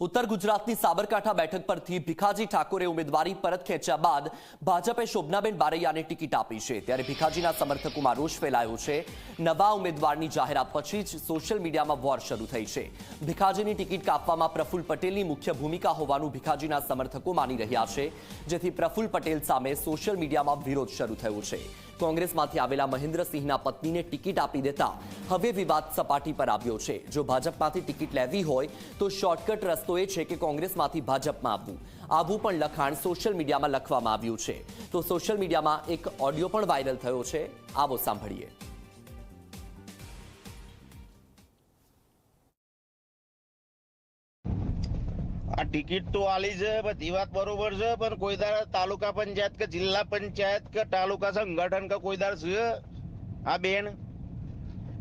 ઉત્તર ગુજરાતની સાબરકાંઠા બેઠક પરથી ભીખાજી ઠાકોરે ઉમેદવારી પરત ખેંચ્યા બાદ ભાજપે શોભનાબેન બારૈયાને ટિકિટ આપી છે. ત્યારે ભીખાજીના સમર્થકોમાં રોષ ફેલાયો છે. નવા ઉમેદવારની જાહેરાત પછી જ સોશિયલ મીડિયામાં વોર શરૂ થઈ છે. ભીખાજીની ટિકિટ કાપવામાં પ્રફુલ પટેલની મુખ્ય ભૂમિકા હોવાનું ભીખાજીના સમર્થકો માની રહ્યા છે. જેથી પ્રફુલ પટેલ સામે સોશિયલ મીડિયામાં વિરોધ શરૂ થયો છે. કોંગ્રેસમાંથી આવેલા મહેન્દ્રસિંહના પત્નીને ટિકિટ આપી દેતા હવે વિવાદ સપાટી પર આવ્યો છે. જો ભાજપમાંથી ટિકિટ લેવી હોય તો શોર્ટકટ રસ્તો એ છે કે કોંગ્રેસમાંથી ભાજપમાં આવવું. આવું પણ લખાણ સોશિયલ મીડિયામાં લખવામાં આવ્યું છે. તો સોશિયલ મીડિયામાં એક ઓડિયો પણ વાયરલ થયો છે. આવો સાંભળીએ. આ ટિકિટ તો આલી છે બધી વાત બરોબર છે, પણ કોઈ દાડે તાલુકા પંચાયત કે જિલ્લા પંચાયત કે તાલુકા સંગઠન કે કોઈ દાડે છે? આ બેન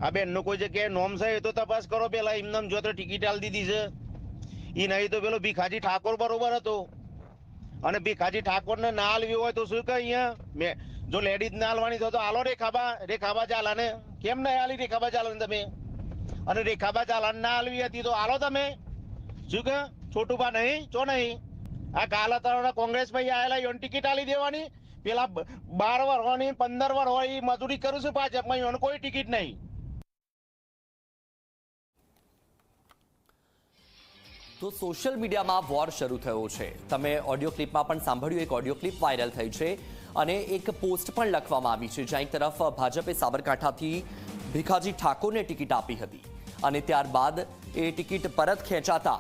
આ બેનનું કોઈ જગ્યાએ નોમ છે એ તો તપાસ કરો, પેલા એમને જો તો ટિકિટ આલી દીધી છે. ઈ નહીં તો પેલો ભીખાજી ઠાકોર બરોબર હતો. અને ભીખાજી ઠાકોર ને આલવી હોય તો શું કહે અહીંયા? મેં જો લેડીઝ ના આલવાની તો હાલો રેખાબા રેખાબા ચાલાને કેમ ના આલી રેખાબા ચાલાને તમે? અને રેખાબા ચાલાને ના આલવી હતી તો આલો તમે. શું કે છોટુબા નહીં? ચો નહીં? આ કાલા કોંગ્રેસ ભાઈ આયેલા યોન ટિકિટ આલી દેવાની. પેલા બાર વર હોય પંદર વર હોય મજૂરી કરું છું ભાજપમાં યોન કોઈ ટિકિટ નહીં. તો સોશિયલ મીડિયામાં વોર શરૂ થયો છે. તમે ઓડિયો ક્લિપમાં પણ સાંભળ્યું, એક ઓડિયો ક્લિપ વાયરલ થઈ છે અને એક પોસ્ટ પણ લખવામાં આવી છે. જ્યાં એક તરફ ભાજપે સાબરકાંઠાથી ભીખાજી ઠાકોરને ટિકિટ આપી હતી અને ત્યારબાદ એ ટિકિટ પરત ખેંચાતા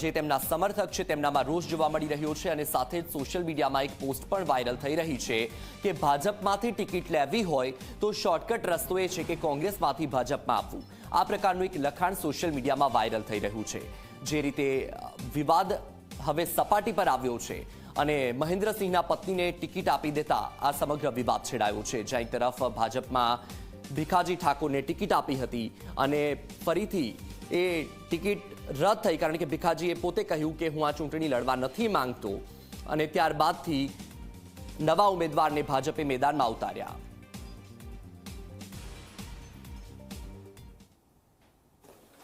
જે તેમના સમર્થક છે, તેમનામાં રોષ જોવા મળી રહ્યો છે અને સાથે જ સોશિયલ મીડિયામાં એક પોસ્ટ પણ વાયરલ થઈ રહી છે કે ભાજપમાંથી ટિકિટ લેવી હોય તો શોર્ટકટ રસ્તો એ છે કે કોંગ્રેસમાંથી ભાજપમાં આપવું આ પ્રકારનું એક લખાણ સોશિયલ મીડિયામાં વાયરલ થઈ રહ્યું છે. જે રીતે વિવાદ હવે સપાટી પર આવ્યો છે અને મહેન્દ્રસિંહના પત્નીને ટિકિટ આપી દેતા આ સમગ્ર વિવાદ છેડાયો છે. જ્યાં એક તરફ ભાજપમાં ભીખાજી ઠાકોરને ટિકિટ આપી હતી અને ફરીથી એ ટિકિટ રદ થઈ કારણ કે ભીખાજીએ પોતે કહ્યું કે હું આ ચૂંટણી લડવા નથી માંગતો અને ત્યારબાદથી નવા ઉમેદવારને ભાજપે મેદાનમાં ઉતાર્યા.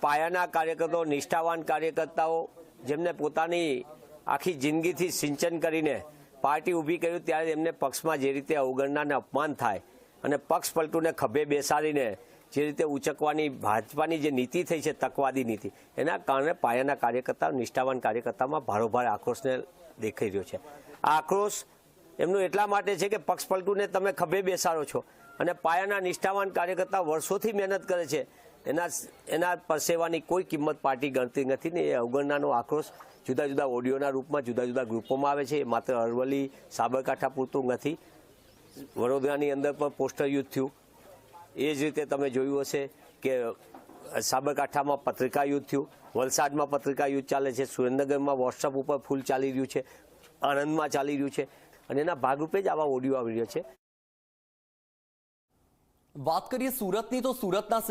પાયાના કાર્યકર્તાઓ, નિષ્ઠાવાન કાર્યકર્તાઓ જેમને પોતાની આખી જિંદગીથી સિંચન કરીને પાર્ટી ઊભી કર્યું ત્યારે એમને પક્ષમાં જે રીતે અવગણના અને અપમાન થાય અને પક્ષ પલટુને ખભે બેસાડીને જે રીતે ઉચકવાની, ભાજપાની જે નીતિ થઈ છે, તકવાદી નીતિ, એના કારણે પાયાના કાર્યકર્તાઓ નિષ્ઠાવાન કાર્યકર્તામાં ભારોભાર આક્રોશને દેખાઈ રહ્યો છે. આ આક્રોશ એમનું એટલા માટે છે કે પક્ષ પલટુને તમે ખભે બેસાડો છો અને પાયાના નિષ્ઠાવાન કાર્યકર્તા વર્ષોથી મહેનત કરે છે એના એના પરસેવાની કોઈ કિંમત પાર્ટી ગણતી નથી ને એ અવગણનાનો આક્રોશ જુદા જુદા ઓડિયોના રૂપમાં, જુદા જુદા ગ્રુપોમાં આવે છે. માત્ર અરવલ્લી, સાબરકાંઠા પૂરતું નથી. વડોદરાની અંદર પણ પોસ્ટર યુદ્ધ થયું. એ જ રીતે તમે જોયું હશે કે સાબરકાંઠામાં પત્રિકા યુદ્ધ થયું. વલસાડમાં પત્રિકા યુદ્ધ ચાલે છે. સુરેન્દ્રનગરમાં વોટ્સઅપ ઉપર ફૂલ ચાલી રહ્યું છે. આણંદમાં ચાલી રહ્યું છે. અને એના ભાગરૂપે જ આવા ઓડિયો આવી રહ્યો છે. વાત કરીએ સુરતની, તો સુરતના